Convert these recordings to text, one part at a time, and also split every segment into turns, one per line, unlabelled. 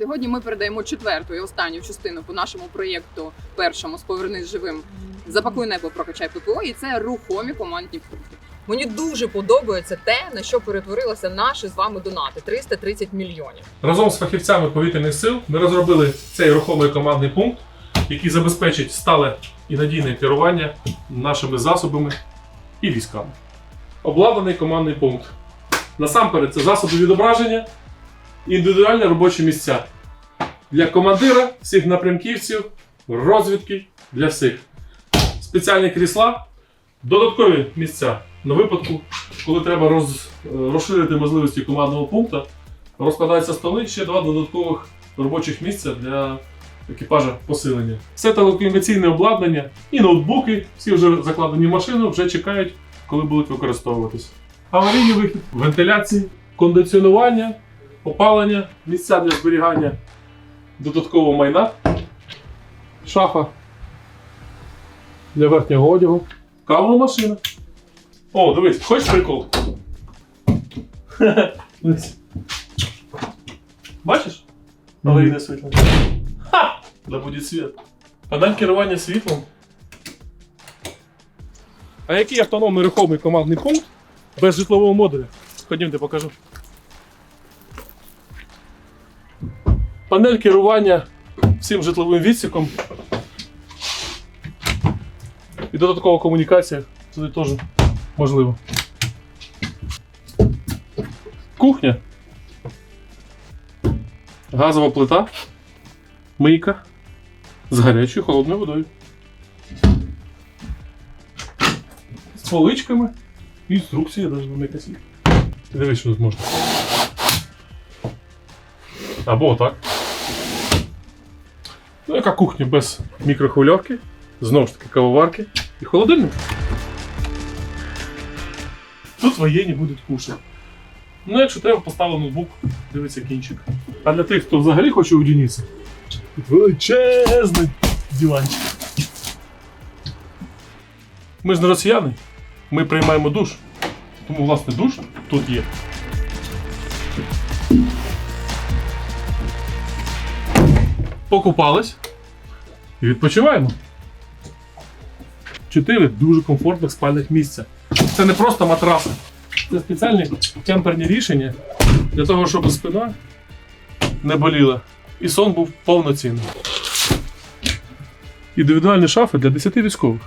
Сьогодні ми передаємо четверту і останню частину по нашому проєкту першому з повернись живим. Запакуй небо, прокачай ППО, і це рухомі командні пункти. Мені дуже подобається те, на що перетворилися наші з вами донати 330 мільйонів.
Разом з фахівцями повітряних сил ми розробили цей рухомий командний пункт, який забезпечить стале і надійне керування нашими засобами і військами. Обладнаний командний пункт. Насамперед, це засоби відображення, індивідуальні робочі місця для командира, всіх напрямківців, розвідки для всіх. Спеціальні крісла, додаткові місця на випадку, коли треба роз, розширити можливості командного пункту, розкладаються столи, ще два додаткових робочих місця для екіпажа посилення. Все телекомунікаційне обладнання і ноутбуки, всі вже закладені в машину, вже чекають, коли будуть використовуватися. Аварійний вихід, вентиляції, кондиціонування, опалення, місця для зберігання додаткового майна, шафа для верхнього одягу, кавова машина. О, дивись, хочеш прикол? Бачиш? Аварійне світло. Ха! Да буде світ. Панель керування світлом. А який автономний рухомий командний пункт без житлового модуля? Ходімте покажу. Панель керування всім житловим відсіком. І додаткова комунікація. Це теж можливо. Кухня. Газова плита, мийка з гарячою холодною водою. З поличками. Інструкція навіть. Ти дивись, що тут можна. Або так. Ну, яка кухня без мікрохвильовки, знову ж таки кавоварки і холодильник. Тут воєнні будуть кушати. Ну, якщо треба, поставив ноутбук, дивиться кінчик. А для тих, хто взагалі хоче удінитися, тут величезний диванчик. Ми ж не росіяни, ми приймаємо душ. Тому, власне, душ тут є. Покупались і відпочиваємо. Чотири дуже комфортних спальних місця. Це не просто матраси. Це спеціальні темперні рішення для того, щоб спина не боліла і сон був повноцінний. Індивідуальні шафи для 10 військових.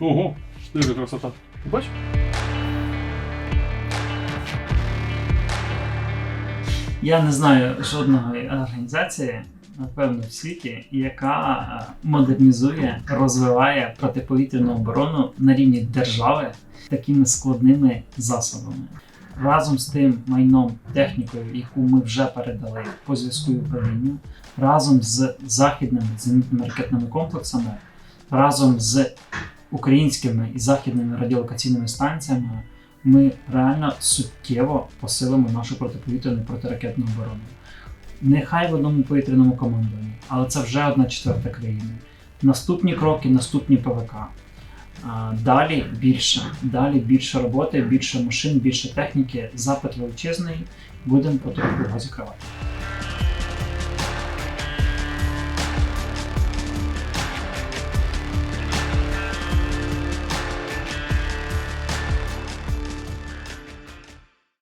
Ого, диви красота. Бачиш?
Я не знаю жодної організації, напевно, в світі, яка е, модернізує, розвиває протиповітряну оборону на рівні держави такими складними засобами. Разом з тим майном, технікою, яку ми вже передали по зв'язку і управлінню, разом з західними зенітними ракетними комплексами, разом з українськими і західними радіолокаційними станціями, ми реально суттєво посилимо нашу протиповітряну протиракетну оборону. Нехай в одному повітряному командуванні, але це вже одна четверта країни. Наступні кроки, наступні ПВК. Далі більше, далі більше роботи, більше машин, більше техніки, запит величезний. Будемо потроху його закривати.